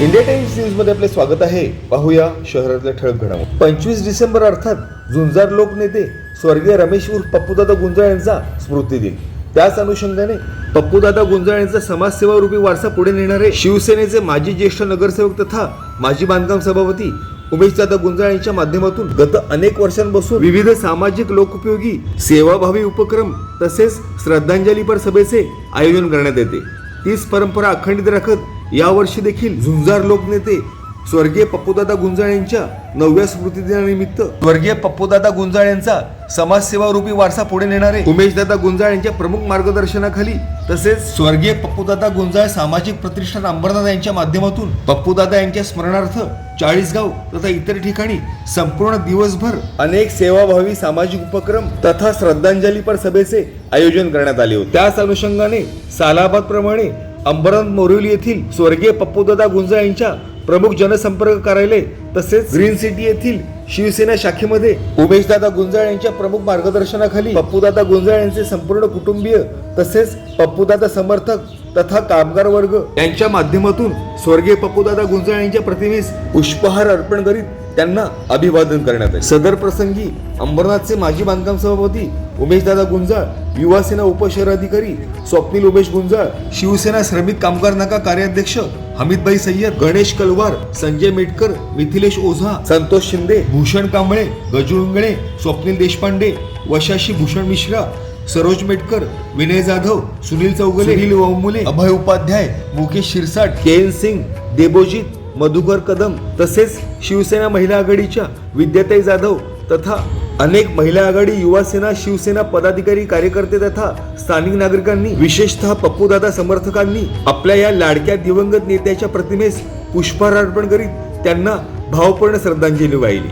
India times न्यूजमध्ये आपले स्वागत आहे. पाहूया शहरातल्या ठळक घडामोडी. पंचवीस डिसेंबर अर्थात झुंजार लोकनेते स्वर्गीय रमेश उर्फ पप्पूदादा गुंजाळ यांचा स्मृती दिन. त्याच अनुषंगाने पप्पूदादा गुंजाळ यांचा समाजसेवा रूपी वारसा पुढे नेणारे शिवसेनेचे माजी ज्येष्ठ नगरसेवक तथा माजी बांधकाम सभापती उमेशदादा गुंजाळ यांच्या माध्यमातून गत अनेक वर्षांपासून विविध सामाजिक लोकोपयोगी सेवाभावी उपक्रम तसेच श्रद्धांजलीपर सभेचे आयोजन करण्यात येते. तीच परंपरा अखंडित राखत यावर्षी देखील झुंजार लोकनेते स्वर्गीय पप्पूदादा गुंजाळ यांच्या नवव्या स्मृतीदिनानिमित्त स्वर्गीय पप्पूदादा गुंजाळ यांचा समाजसेवा रूपी वारसा पुढे नेणारे उमेशदादा गुंजाळ यांच्या प्रमुख मार्गदर्शनाखाली तसेच स्वर्गीय पप्पूदादा गुंजाळ सामाजिक प्रतिष्ठान अंबरनाथ यांच्या माध्यमातून पप्पूदादा यांच्या स्मरणार्थ चाळीसगाव तथा इतर ठिकाणी संपूर्ण दिवसभर अनेक सेवाभावी सामाजिक उपक्रम तथा श्रद्धांजलीपर सभेचे आयोजन करण्यात आले होते. त्याच अनुषंगाने सालाबाद प्रमाणे अंबरनाथ मोरिवली येथील स्वर्गीय पप्पूदादा गुंजाळ यांच्या प्रमुख जनसंपर्क कार्यालय तसेच ग्रीन सिटी येथील शिवसेना शाखेमध्ये उमेशदादा गुंजाळ यांच्या प्रमुख मार्गदर्शनाखाली पप्पूदादा गुंजाळ यांचे संपूर्ण कुटुंबीय तसेच पप्पूदादा समर्थक तथा कामगार वर्ग. यांच्या माध्यमातून स्वर्गीय पप्पूदादा गुंजाळ यांच्या प्रतिमेस पुष्पहार अर्पण करीत त्यांना अभिवादन करण्यात आले. सदर प्रसंगी अंबरनाथचे माजी बांधकाम सभापती उमेशदादा गुंजाळ युवासेना उपशहराधिकारी स्वप्नील उमेश गुंजाळ शिवसेना श्रमिक कामगार नाका कार्याध्यक्ष हमीदभाई सय्यद गणेश कलवार संजय मेटकर मिथिलेश ओझा संतोष शिंदे भूषण कांबळे गजू स्वप्नील देशपांडे वशाशी भूषण मिश्रा सरोज मेटकर विनय जाधव सुनील चौगले सुनील वौमुले अभय उपाध्याय मुकेश शिरसाट के एन सिंग देबोजीत मधुकर कदम तसेच शिवसेना महिला आघाडीच्या विद्याताई जाधव तथा अनेक महिला आघाडी युवा सेना शिवसेना पदाधिकारी कार्यकर्ते तथा स्थानिक नागरिकांनी विशेषतः पप्पूदादा समर्थकांनी आपल्या या लाडक्या दिवंगत नेत्याच्या प्रतिमेस पुष्पहार अर्पण करीत त्यांना भावपूर्ण श्रद्धांजली वाहिली.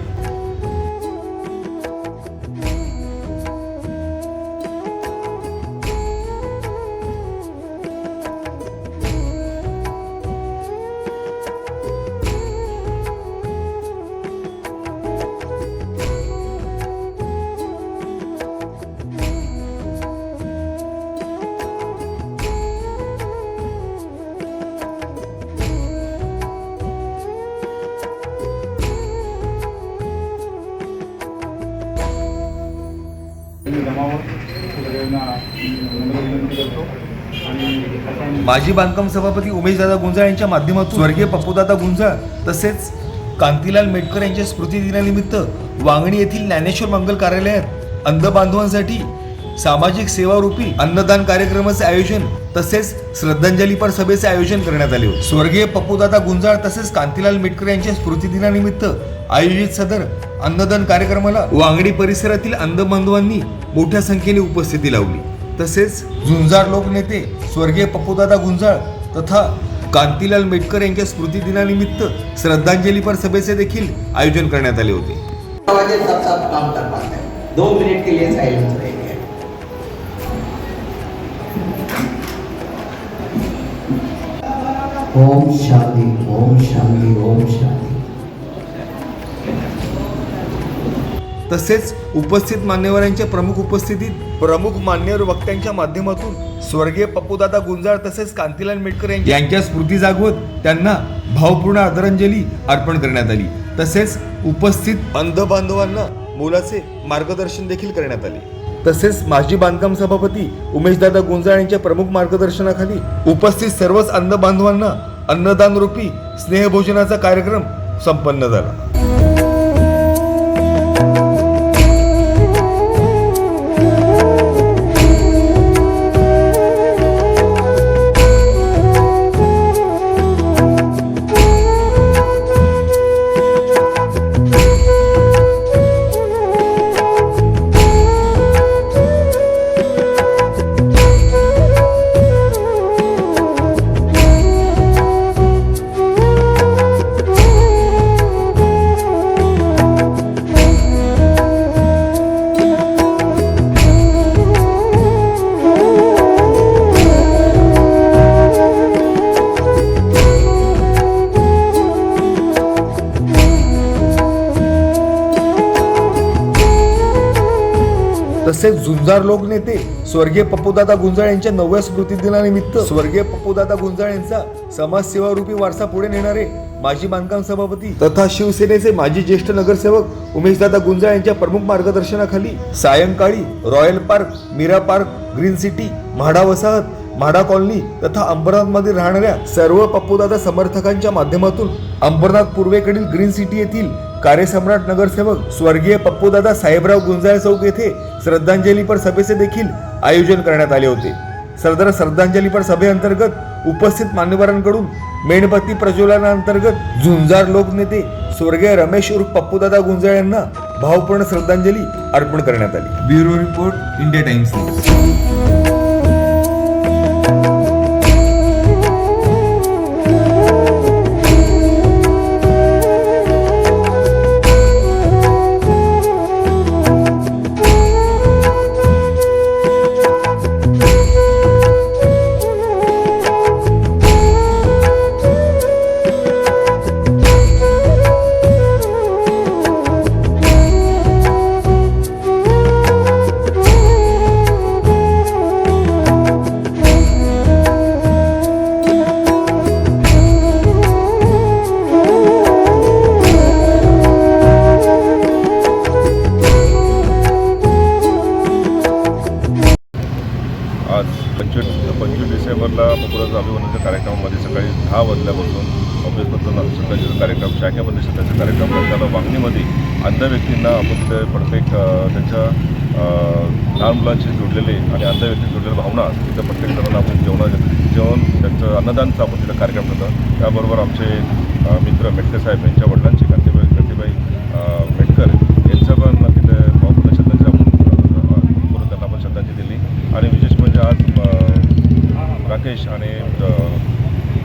माजी बांधकाम सभापती उमेशदादा गुंजाळ यांच्या माध्यमातून स्वर्गीय पप्पूदादा गुंजाळ तसेच कांतीलाल मेटकर यांच्या स्मृती दिनानिमित्त वांगणी येथील ज्ञानेश्वर मंगल कार्यालयात अंध बांधवांसाठी सामाजिक सेवारूपी अन्नदान कार्यक्रमाचे आयोजन तसेच श्रद्धांजलीपर सभेचे आयोजन करण्यात आले होते. स्वर्गीय पप्पूदादा गुंजाळ तसेच कांतीलाल मेटकर यांच्या स्मृती दिनानिमित्त आयोजित सदर अन्नदान कार्यक्रमाला वांगडी परिसरातील अंध बांधवांनी मोठ्या संख्येने उपस्थिती लावली. तसेच झुंजार लोकनेते स्वर्गीय पप्पूदादा गुंजाळ तथा कांतीलाल मेटकर यांच्या स्मृती दिनानिमित्त श्रद्धांजलीपर सभेचे देखील आयोजन करण्यात आले होते. दो मिनट के लिए साइलेंस रहेंगे ओम शांति ओम शांति ओम शांति. तसेच उपस्थित मान्यवरांच्या प्रमुख उपस्थितीत प्रमुख मान्यवर वक्त्यांच्या माध्यमातून स्वर्गीय पप्पूदादा गुंजाळ तसेच कांतीलाल मेटकर यांच्या- स्मृती जागवत त्यांना भावपूर्ण आदरांजली अर्पण करण्यात आली. तसेच उपस्थित अंध बांधवांना मोलाचे मार्गदर्शन देखील करण्यात आले. तसेच माजी बांधकाम सभापती उमेशदादा गुंजाळ यांच्या प्रमुख मार्गदर्शनाखाली उपस्थित सर्वच अंध बांधवांना अन्नदान रूपी स्नेहभोजनाचा कार्यक्रम संपन्न झाला. तसेच झुंजार लोक नेते स्वर्गीय पप्पूदादा गुंजाळ यांच्या नवव्या स्मृती दिनानिमित्त स्वर्गीय पप्पूदादा गुंजाळ यांचा समाजसेवा रूपी वारसा पुढे नेणारे माजी बांधकाम सभापती तथा शिवसेनेचे माजी ज्येष्ठ नगरसेवक उमेशदादा गुंजाळ यांच्या प्रमुख मार्गदर्शनाखाली सायंकाळी royal park Meera park green city MHADA वसाहत म्हाडा कॉलनी तथा अंबरनाथमध्ये राहणाऱ्या सर्व पप्पूदादा समर्थकांच्या माध्यमातून अंबरनाथ पूर्वेकडील ग्रीन सिटी येथील कार्यसम्राट नगरसेवक स्वर्गीय पप्पूदादा साहेबराव गुंजाळ चौक येथे श्रद्धांजलीपर सभेचे देखील आयोजन करण्यात आले होते. सरदार श्रद्धांजलीपर सभेअंतर्गत उपस्थित मान्यवरांकडून मेणबत्ती प्रज्वलनाअंतर्गत झुंजार लोकनेते स्वर्गीय रमेश उर्फ पप्पूदादा गुंजाळ यांना भावपूर्ण श्रद्धांजली अर्पण करण्यात आली. ब्युरो रिपोर्ट इंडिया टाइम्स दहा वाजल्यापासून ऑफिसमधून सकाळचे कार्यक्रम शाखेमध्ये सकाळचे कार्यक्रम त्याला वागणीमध्ये अंध व्यक्तींना आपण तिथे प्रत्येक त्यांच्या लहान मुलांशी जोडलेले आणि अंध व्यक्ती जोडलेल्या भावना तिथं प्रत्येक जणांना आपण जेवणा जेवण त्यांचं अन्नदानचा आपण तिथं कार्यक्रम करतो. त्याबरोबर आमचे मित्र मेटकर साहेब यांच्या वडिलांचे कांतीबाई कांतीबाई मेटकर यांचं पण तिथे आपण श्रद्धांजली आपण करून त्यांना आपण श्रद्धांजली दिली. आणि विशेष म्हणजे आज राकेश आणि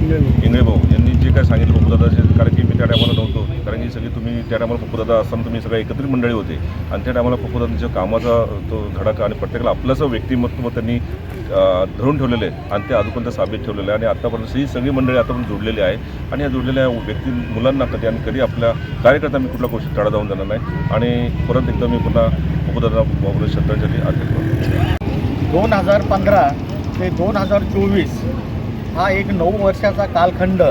इंगळे भाऊ यांनी जे काय सांगितलं पप्पूदादाचे कारण की मी त्या टायमाला नव्हतो. कारण की सगळी तुम्ही त्या टायमाला पप्पूदादा असताना तुम्ही सगळ्या एकत्रित मंडळी होते. आणि त्या टायमाला पप्पूदादांच्या कामाचा तो धडाका आणि प्रत्येकाला आपलंसं व्यक्तिमत्व त्यांनी धरून ठेवलेलं आहे. आणि ते अजूनपर्यंत साबित ठेवलेलं आहे. आणि आतापर्यंत ही सगळी मंडळी आतापर्यंत जोडलेली आहे. आणि या जोडलेल्या व्यक्ती मुलांना कधी आणि कधी आपल्या कार्यकर्ता मी कुठल्या गोष्टी टाळा जाऊन जाणार नाही. आणि परत एकदा मी पुन्हा पप्पूदादा भाऊला श्रद्धांजली अर्पित करतो. दोन हजार पंधरा ते दोन हजार चोवीस हा एक नऊ वर्षाचा कालखंड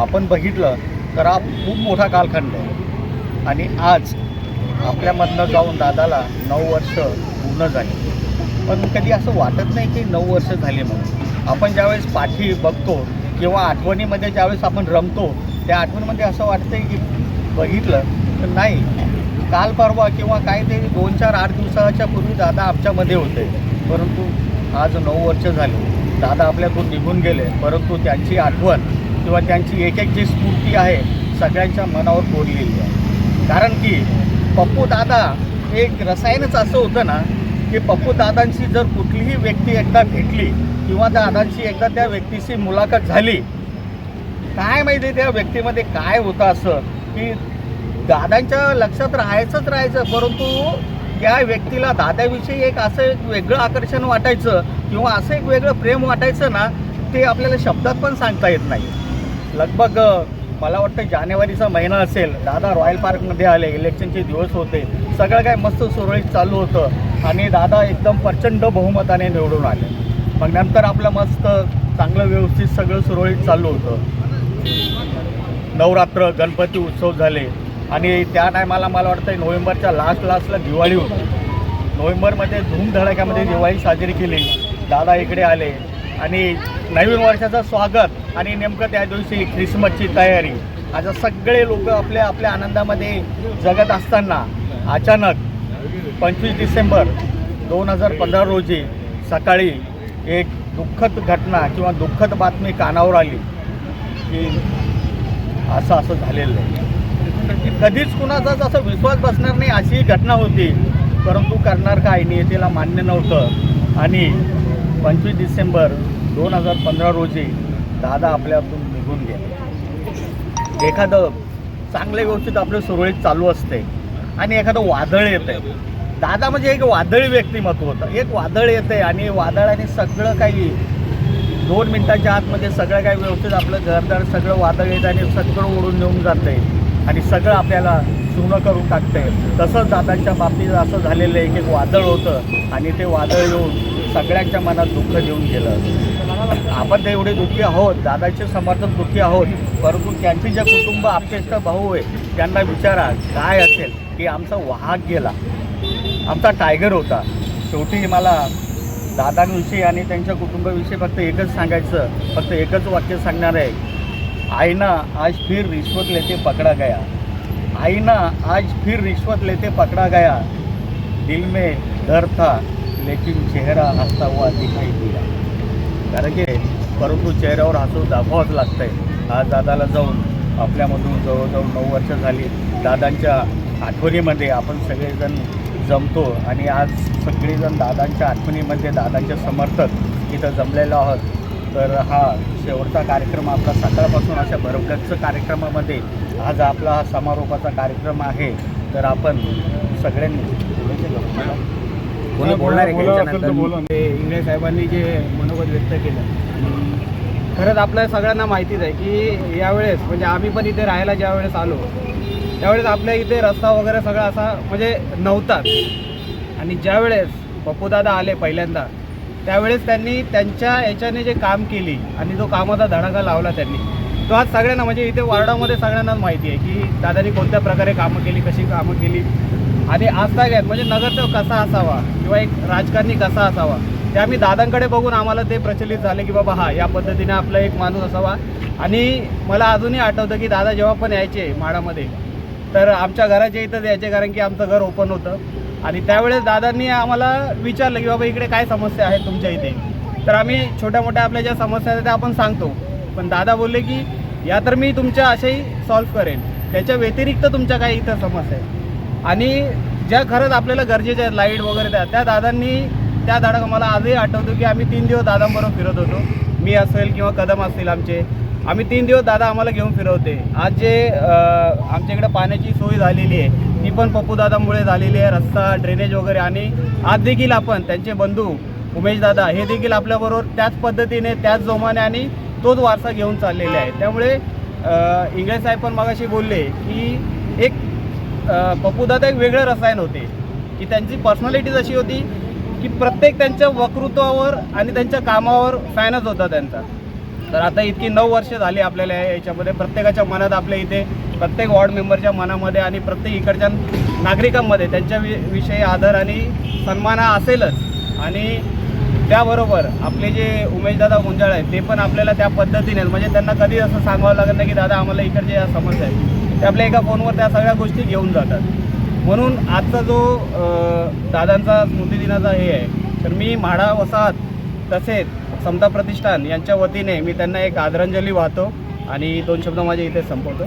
आपण बघितलं तर हा खूप मोठा कालखंड. आहे आणि आज आपल्यामधनं जाऊन दादाला नऊ वर्ष पूर्ण झाली. पण कधी असं वाटत नाही की नऊ वर्ष झाले म्हणून. आपण ज्यावेळेस पाठी बघतो किंवा आठवणीमध्ये ज्यावेळेस आपण रमतो त्या आठवणीमध्ये असं वाटतंय की बघितलं तर नाही. काल परवा किंवा काही ते दोन चार आठ दिवसाच्या पूर्वी दादा आमच्यामध्ये होते. परंतु आज नऊ वर्ष झाली. दादा आपल्यातून निघून गेले परंतु त्यांची आठवण किंवा त्यांची एक एक जी स्फूर्ती आहे सगळ्यांच्या मनावर कोरलेली आहे. कारण की पप्पू दादा एक रसायनच असं होतं ना की पप्पू दादांची जर कुठलीही व्यक्ती एकदा भेटली किंवा दादांशी एकदा त्या व्यक्तीशी मुलाखत झाली काय माहिती त्या व्यक्तीमध्ये काय होतं असं की दादांच्या लक्षात राहायचंच राहायचं परंतु त्या व्यक्तीला दादाविषयी एक असं एक वेगळं आकर्षण वाटायचं किंवा असं एक वेगळं प्रेम वाटायचं ना ते आपल्याला शब्दात पण सांगता येत नाही. लगभग मला वाटतं जानेवारीचा महिना असेल दादा रॉयल पार्कमध्ये आले इलेक्शनचे दिवस होते सगळं काय मस्त सुरळीत चालू होतं आणि दादा एकदम प्रचंड बहुमताने निवडून आले. मग नंतर आपलं मस्त चांगलं व्यवस्थित सगळं सुरळीत चालू होतं. नवरात्र गणपती उत्सव झाले. आणि त्या टायमाला मला वाटतं नोव्हेंबरच्या लास्ट लास्टला दिवाळी होती. नोव्हेंबरमध्ये धूमधडाक्यामध्ये दिवाळी साजरी केली. दादा इकडे आले. आणि नवीन वर्षाचं स्वागत आणि नेमकं त्या दिवशी ख्रिसमसची तयारी. आता सगळे लोक आपल्या आपल्या आनंदामध्ये जगत असताना अचानक पंचवीस डिसेंबर दोन हजार पंधरा रोजी सकाळी एक दुःखद घटना किंवा दुःखद बातमी कानावर आली की असं असं झालेलं आहे. कधीच कुणाचाच असं विश्वास बसणार नाही अशी घटना होती. परंतु करणार काय? नियतीला मान्य नव्हतं. आणि पंचवीस डिसेंबर दोन हजार पंधरा रोजी दादा आपल्यातून निघून गेले. एखादं चांगल्या व्यवस्थित आपलं सुरळीत चालू असते आणि एखादं वादळ येतं दादा म्हणजे एक वादळी व्यक्तिमत्व होतं. एक वादळ येते आणि वादळाने सगळं काही दोन मिनटाच्या आतमध्ये सगळं काही व्यवस्थित आपलं घरदार सगळं वादळ येतं आणि सगळं ओढून नेऊन जातं आणि सगळं आपल्याला सुनं करून टाकते तसंच दादांच्या बाबतीत असं झालेलं आहे की एक वादळ होतं आणि ते वादळ येऊन सगळ्यांच्या मनात दुःख देऊन गेलं. आपण ते एवढे दुःखी आहोत दादाचे समर्थक दुःखी आहोत परंतु त्यांचे जे कुटुंब आपतेष्ट भाऊ आहे त्यांना विचारा काय असेल की आमचा वाहक गेला. आमचा टायगर होता. शेवटी मला दादांविषयी आणि त्यांच्या कुटुंबाविषयी फक्त एकच सांगायचं फक्त एकच वाक्य सांगणार आहे. आईना आज फिर रिश्वत लेते पकड़ा गया। आईना आज फिर रिश्वत लेते पकड़ा गया। दिल में डर था लेकिन चेहरा हंसता हुआ दिखाई दिया। कारण की परंतु चेहऱ्यावर हसू दाखवावंच लागतं आहे आज दादाला जाऊन आपल्यामधून जवळजवळ नऊ वर्ष झाली. दादांच्या आठवणीमध्ये आपण सगळेजण जमतो आणि आज सगळेजण दादांच्या आठवणीमध्ये दादांचे समर्थक इथं जमलेलो आहोत. तर हा शेवटचा कार्यक्रम आपला सकाळपासून अशा भरगच्च कार्यक्रमामध्ये आज आपला हा समारोपाचा कार्यक्रम आहे. तर आपण सगळ्यांनी कोणी बोलणार आहे इंगळे साहेबांनी जे मनोगत व्यक्त केलं. खरंच आपल्या सगळ्यांना माहितीच आहे की यावेळेस म्हणजे आम्ही पण इथे राहायला ज्या वेळेस आलो त्यावेळेस आपल्या इथे रस्ता वगैरे सगळा असा म्हणजे नव्हताच. आणि ज्यावेळेस पप्पूदादा आले पहिल्यांदा त्यावेळेस त्यांनी त्यांच्या याच्याने जे काम केली आणि जो कामाचा धडाका लावला त्यांनी तो आज सगळ्यांना म्हणजे इथे वार्डामध्ये सगळ्यांनाच माहिती आहे की दादानी कोणत्या प्रकारे कामं केली कशी कामं केली. आणि आज सगळ्यात म्हणजे नगरसेवक कसा असावा किंवा एक राजकारणी कसा असावा ते आम्ही दादांकडे बघून आम्हाला ते प्रचलित झाले की बाबा हा या पद्धतीने आपला एक माणूस असावा. आणि मला अजूनही आठवतं की दादा जेव्हा पण यायचे माडामध्ये तर आमच्या घराच्या इथंच यायचे कारण की आमचं घर ओपन होतं. आणि त्यावेळेस दादांनी आम्हाला विचारलं की बाबा इकडे काय समस्या आहेत तुमच्या इथे? तर आम्ही छोट्या मोठ्या आपल्या ज्या समस्या आहेत त्या आपण सांगतो. पण दादा बोलले की या तर मी तुमच्या अशाही सॉल्व्ह करेन. त्याच्या व्यतिरिक्त तुमच्या काही इतर समस्या आहेत. आणि ज्या खरंच आपल्याला गरजेच्या आहेत लाइट वगैरे त्या त्या दादांनी त्या दादा मला आजही आठवतो की आम्ही तीन दिवस दादांबरोबर फिरत होतो. मी असेल किंवा कदम असतील आमचे आम्ही तीन दिवस दादा आम्हाला घेऊन फिरवते. आज जे आमच्या इकडे पाण्याची सोय झालेली आहे ती पण पप्पूदादामुळे झालेली आहे रस्ता ड्रेनेज वगैरे आणि आज देखील आपण त्यांचे बंधू उमेशदादा हे देखील आपल्याबरोबर त्याच पद्धतीने त्याच जोमाने आणि तोच वारसा घेऊन चाललेले आहे त्यामुळे अं, इंगळे साहेब पण मगाशी बोलले की एक पप्पूदादा एक वेगळं रसायन होते. की त्यांची पर्सनॅलिटीज अशी होती की प्रत्येक त्यांच्या वक्तृत्वावर आणि त्यांच्या कामावर फॅनच होता त्यांचा. तर आता इतकी नऊ वर्ष झाली आपल्याला या- याच्यामध्ये. प्रत्येकाच्या मनात आपल्या इथे प्रत्येक वॉर्ड मेंबरच्या मनामध्ये आणि प्रत्येक इकडच्या नागरिकांमध्ये त्यांच्या वि विषयी आदर आणि सन्मान हा असेलच. आणि त्याबरोबर आपले जे उमेशदादा गुंजाळ आहेत ते पण आपल्याला त्या पद्धतीने म्हणजे त्यांना कधी असं सांगावं लागत नाही की दादा आम्हाला इकडच्या या समस्या आहेत. ते आपल्या एका फोनवर त्या सगळ्या गोष्टी घेऊन जातात. म्हणून आजचा जो दादांचा स्मृतिदिनाचा हे आहे तर मी म्हाडा वसाहत तसेच समता प्रतिष्ठान यांच्या वतीने मी त्यांना एक आदरांजली वाहतो आणि दोन शब्द माझे इथे संपवतो.